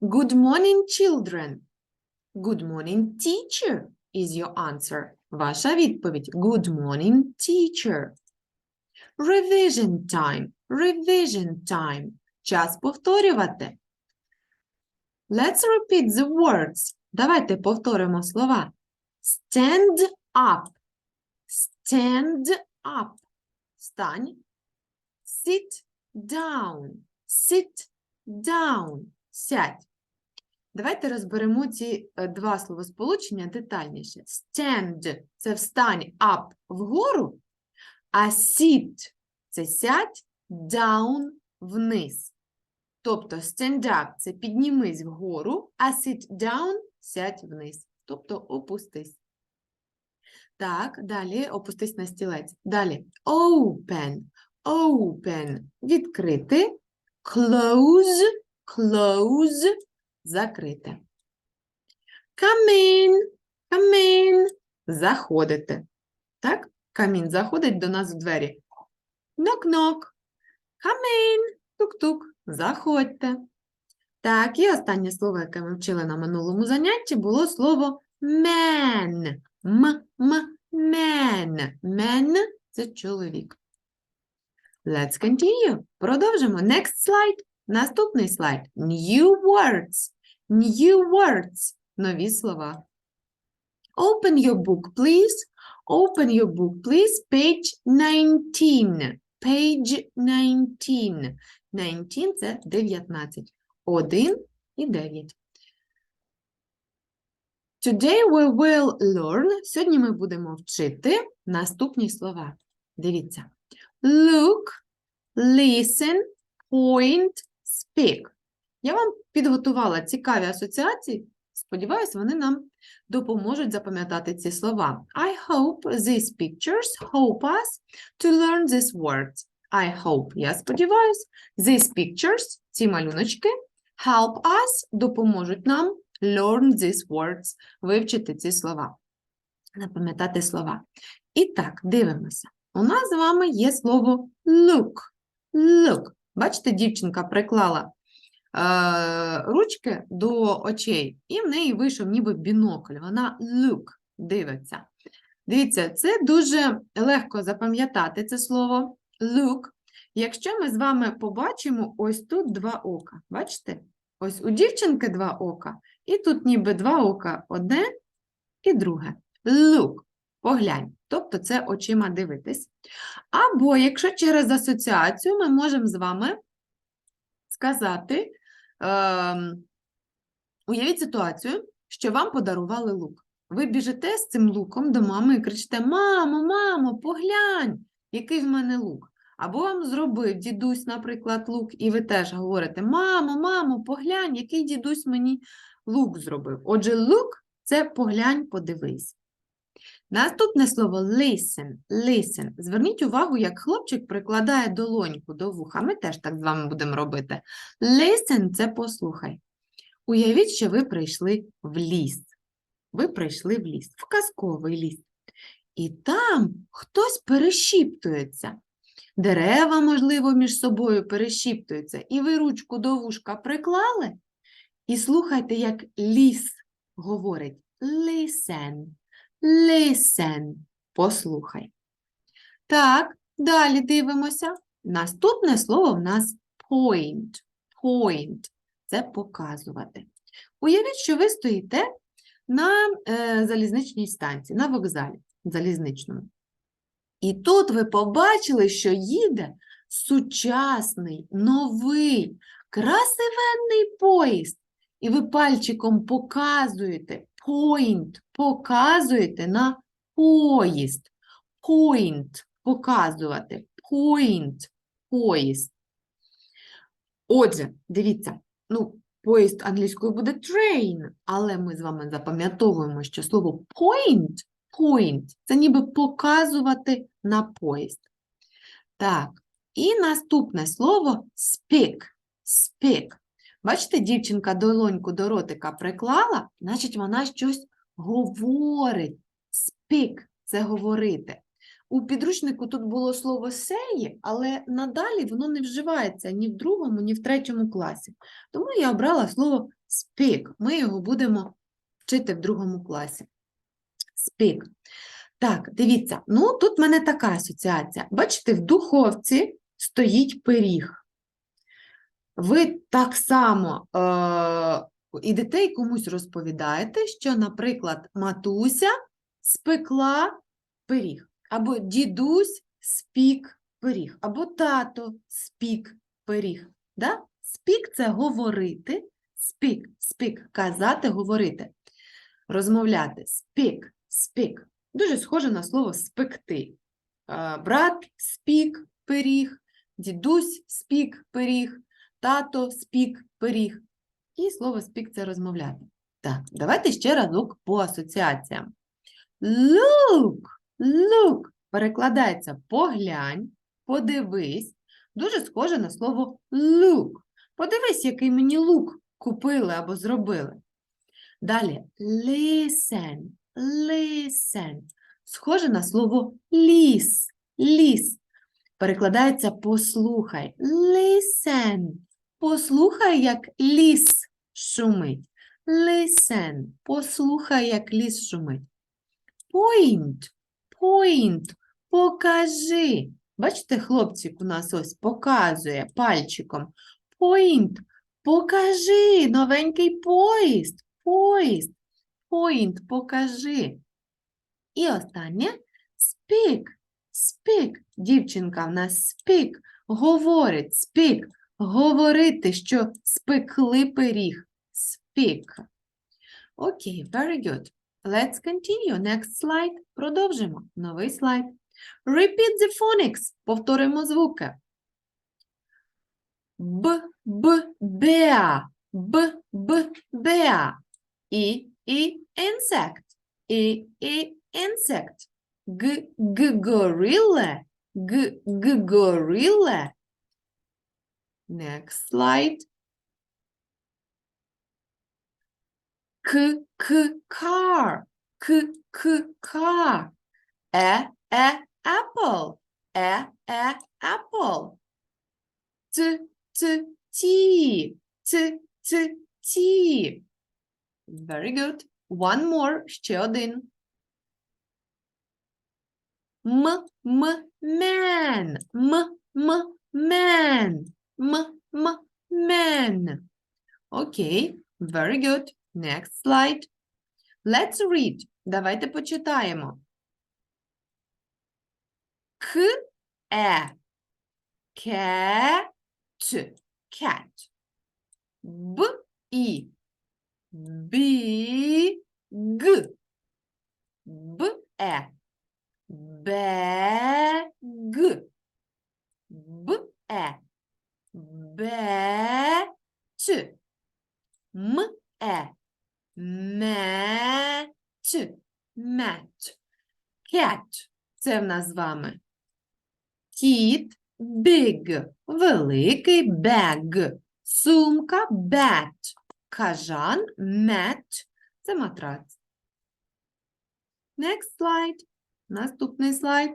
Good morning, children. Good morning, teacher is your answer. Ваша відповідь. Good morning, teacher. Revision time. Revision time. Час повторювати. Let's repeat the words. Давайте повторимо слова. Stand up. Stand up. Встань. Sit down. Sit down. Сядь. Давайте розберемо ці е, два словосполучення детальніше. Stand – це встань up вгору, а sit – це сядь down вниз. Тобто stand up – це піднімись вгору, а sit down – сядь вниз. Тобто опустись. Так, далі опустись на стілець. Далі open, open – відкрити, close, close – in, come in – заходити. Так, in – заходить до нас в двері. Come in, тук-тук, заходьте. Так, і останнє слово, яке ми вчили на минулому занятті, було слово man. М, м, man. Man – це чоловік. Let's continue. Продовжимо. Next slide. Наступний слайд. New words. New words. Нові слова. Open your book, please. Open your book, please. Page 19. Page 19. 19 – це 19. 1 і 9. Today we will learn. Сьогодні ми будемо вчити наступні слова. Дивіться. Look, listen, point, speak. Я вам підготувала цікаві асоціації. Сподіваюсь, вони нам допоможуть запам'ятати ці слова. I hope these pictures help us to learn these words. I hope, я сподіваюсь, these pictures, ці малюночки, help us, допоможуть нам learn these words, вивчити ці слова, запам'ятати слова. І так, дивимося. У нас з вами є слово look. Look. Бачите, дівчинка приклала е, ручки до очей, і в неї вийшов ніби бінокль. Вона look, дивиться. Дивіться, це дуже легко запам'ятати це слово look. Якщо ми з вами побачимо ось тут два ока. Бачите? Ось у дівчинки два ока, і тут ніби два ока одне і друге. Look, поглянь. Тобто це очима дивитись. Або якщо через асоціацію ми можемо з вами сказати, ем, уявіть ситуацію, що вам подарували лук. Ви біжите з цим луком до мами і кричите: Мамо, мамо, поглянь, який в мене лук. Або вам зробив дідусь, наприклад, лук, і ви теж говорите: Мамо, мамо, поглянь, який дідусь мені лук зробив. Отже, лук це поглянь, подивись. Наступне слово listen, listen. Зверніть увагу, як хлопчик прикладає долоньку до вуха. Ми теж так з вами будемо робити. Listen – це послухай. Уявіть, що ви прийшли в ліс. Ви прийшли в ліс, в казковий ліс. І там хтось перешіптується. Дерева, можливо, між собою перешіптуються. І ви ручку до вушка приклали. І слухайте, як ліс говорить listen. Listen. Послухай. Так, далі дивимося. Наступне слово в нас point. Point. Це показувати. Уявіть, що ви стоїте на е, залізничній станції, на вокзалі залізничному. І тут ви побачили, що їде сучасний, новий, красивенний поїзд. І ви пальчиком показуєте point, показуєте на поїзд. Point показувати. Point поїзд. Отже, дивіться, ну, поїзд англійською буде train, але ми з вами запам'ятовуємо, що слово point, point це ніби показувати на поїзд. Так, і наступне слово speak. Speak. Бачите, дівчинка долоньку до ротика приклала, значить вона щось говорить. Speak – це говорити. У підручнику тут було слово say, але надалі воно не вживається ні в другому, ні в третьому класі. Тому я обрала слово speak. Ми його будемо вчити в другому класі. Speak. Так, дивіться, ну тут в мене така асоціація. Бачите, в духовці стоїть пиріг. Ви так само е- і комусь розповідаєте, що, наприклад, матуся спекла пиріг, або дідусь спік пиріг, або тато спік пиріг. Да? Спік це говорити, спік, спік, казати, говорити, розмовляти. Спік, спік. Дуже схоже на слово спекти. Брат спік пиріг, дідусь спік пиріг, тато спік пиріг. І слово спік це розмовляти. Так, давайте ще разок по асоціаціям. Look, look перекладається поглянь, подивись. Дуже схоже на слово look. Подивись, який мені лук купили або зробили. Далі listen, listen. Схоже на слово ліс, ліс. Перекладається послухай. Listen. Послухай, як ліс шумить. Listen. Послухай, як ліс шумить. Point. Point. Покажи. Бачите, хлопчик у нас ось показує пальчиком. Point. Покажи новенький поїзд. Поїзд. Point. Покажи. І останнє speak. Speak. Дівчинка в нас speak. Говорить. Speak. Говорити, що спекли пиріг. Speak. Окей, very good. Let's continue. Next slide. Продовжимо. Новий слайд. Repeat the phonics. Повторимо звуки. Б, Б, беа. Б, Б, беа. І, і, insect. І, і, insect. Г, г, горилле. Г, г, горилле. Next slide. К, к, car. К, к, car. Е, е, apple. Е, е, apple. Т, т, tea. Т, т, tea. Very good. One more. Ще один. М, м, man. М, м, man. М, м, man. Okay, very good. Next slide. Let's read. Давайте почитаємо. К, е, cat, cat. Б, і, бі, г. Б, е, бег. Б, е, беч. М, е, меч. Меч. Cat. Це в нас з вами. Кіт, big, великий, bag, сумка, bat, кажан, mat, це матрац. Next slide. Наступний слайд.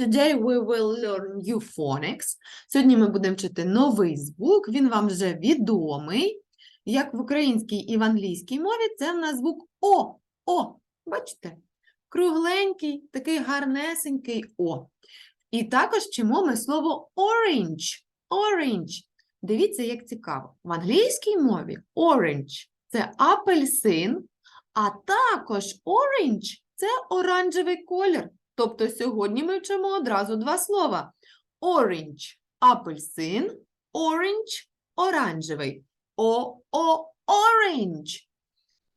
Today we will learn new phonics. Сьогодні ми будемо вчити новий звук, він вам вже відомий. Як в українській і в англійській мові, це в нас звук О. О. Бачите? Кругленький, такий гарнесенький О. І також вчимо ми слово orange. Orange. Дивіться, як цікаво. В англійській мові orange – це апельсин, а також orange – це оранжевий колір. Тобто сьогодні ми вчимо одразу два слова. Orange – апельсин, orange – оранжевий. О-о orange.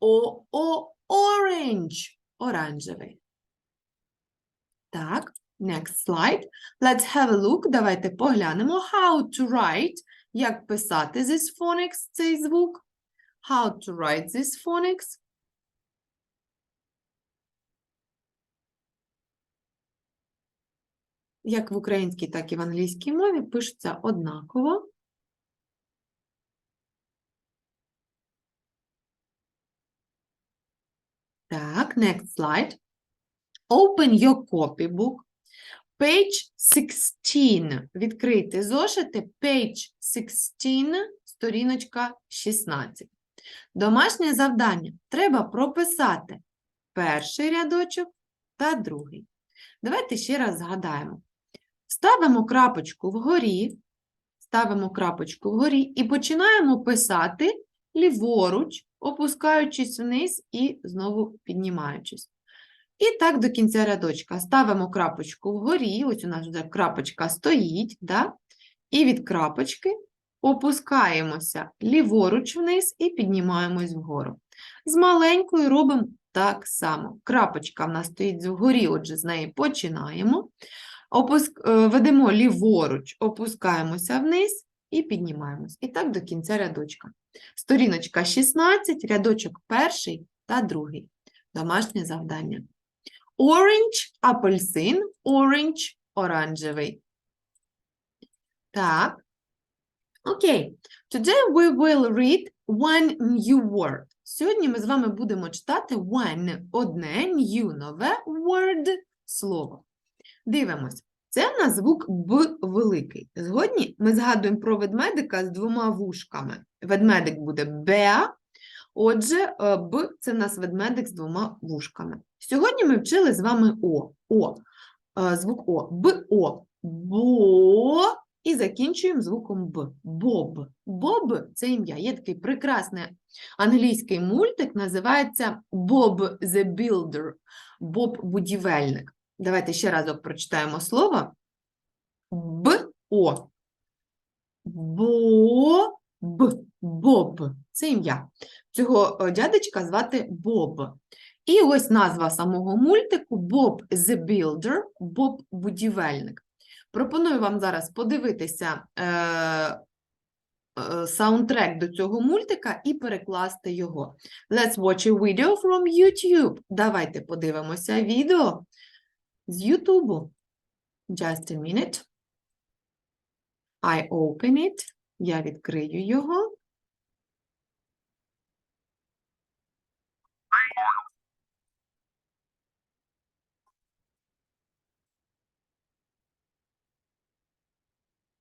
О-о orange – оранжевий. Так, next slide. Let's have a look. Давайте поглянемо how to write, як писати this phonics, цей звук. How to write this phonics. Як в українській, так і в англійській мові пишеться однаково. Так, next slide. Open your copybook. Page 16. Відкрийте зошити. Page 16, сторіночка 16. Домашнє завдання. Треба прописати перший рядочок та другий. Давайте ще раз згадаємо. Ставимо крапочку вгорі, ставимо крапочку вгорі і починаємо писати ліворуч, опускаючись вниз і знову піднімаючись. І так до кінця рядочка. Ставимо крапочку вгорі, ось у нас вже крапочка стоїть, да? і від крапочки опускаємося ліворуч вниз і піднімаємось вгору. З маленькою робимо так само. Крапочка в нас стоїть вгорі, отже, з неї починаємо. Опуск... е, Ведемо ліворуч, опускаємося вниз і піднімаємось. І так до кінця рядочка. Сторіночка 16, рядочок перший та другий. Домашнє завдання. Orange – апельсин, orange – оранжевий. Так. Окей. Today we will read one new word. Сьогодні ми з вами будемо читати one – одне, new – нове, word – слово. Дивимось. Це в звук Б великий. Згодні ми згадуємо про ведмедика з двома вушками. Ведмедик буде Беа, отже, е, Б – це в нас ведмедик з двома вушками. Сьогодні ми вчили з вами О. О. Е, Звук О. Б, О. Бо. І закінчуємо звуком Б. Боб. Боб – це ім'я. Є такий прекрасний англійський мультик, називається Bob the Builder. Боб будівельник. Давайте ще разок прочитаємо слово. Б-О. Боб. Боб. Це ім'я. Цього е, дядечка звати Боб. І ось назва самого мультику Боб the Builder, Боб будівельник. Пропоную вам зараз подивитися е, е, саундтрек до цього мультика і перекласти його. Let's watch a video from YouTube. Давайте подивимося відео з YouTube. Just a minute. I open it. Я відкрию його.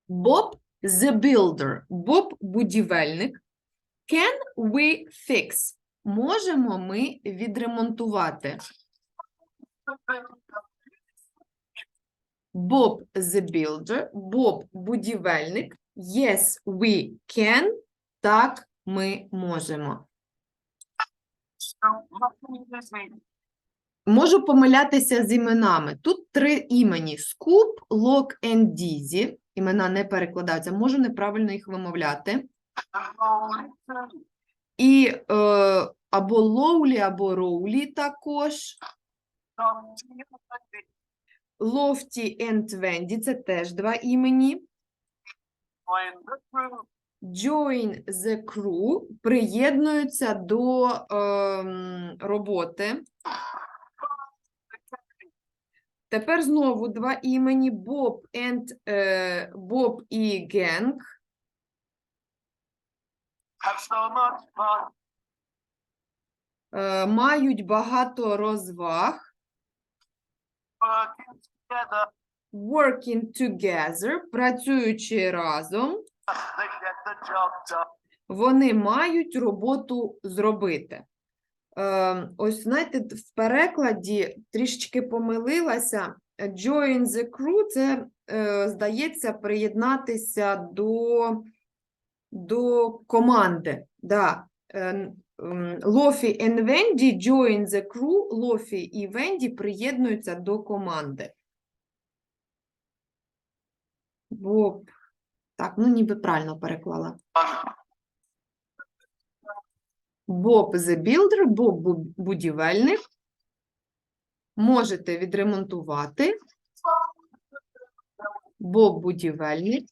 Bob the builder. Боб будівельник. Can we fix? Можемо ми відремонтувати. Bob the builder. Боб будівельник. Yes, we can. Так, ми можемо. Можу помилятися з іменами. Тут три імені: Скуп, Лок і Дізі. Імена не перекладаються, можу неправильно їх вимовляти. І е, або Лоулі, або Роулі також. Лофті and Венді – це теж два імені. Join the crew приєднуються до ем, роботи. Тепер знову два імені Боб and, е, Боб і Генг. Е, мають багато розваг. Working together, працюючи разом, вони мають роботу зробити. Е, ось, знаєте, в перекладі трішечки помилилася. Join the crew – це, е, здається, приєднатися до, до команди. Да. Е, Лофі і Венді join the crew, Лофі і Венді приєднуються до команди. Бо, так, ну ніби правильно переклала. Боб the Builder, Боб будівельник. Можете відремонтувати. Боб будівельник.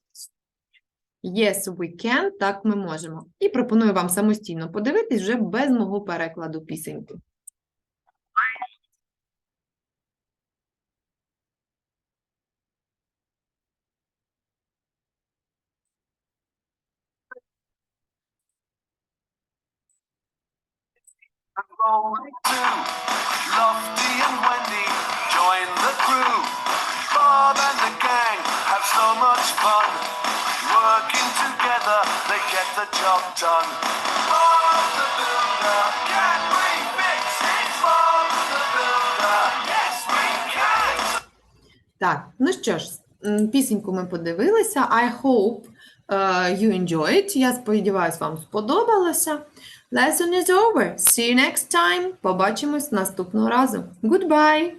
Yes, we can. Так, ми можемо. І пропоную вам самостійно подивитись вже без мого перекладу пісеньки. Так, ну що ж, пісеньку ми подивилися. I hope е, you enjoyed. Я сподіваюся, вам сподобалося. Lesson is over. See you next time. Побачимось наступного разу. Goodbye!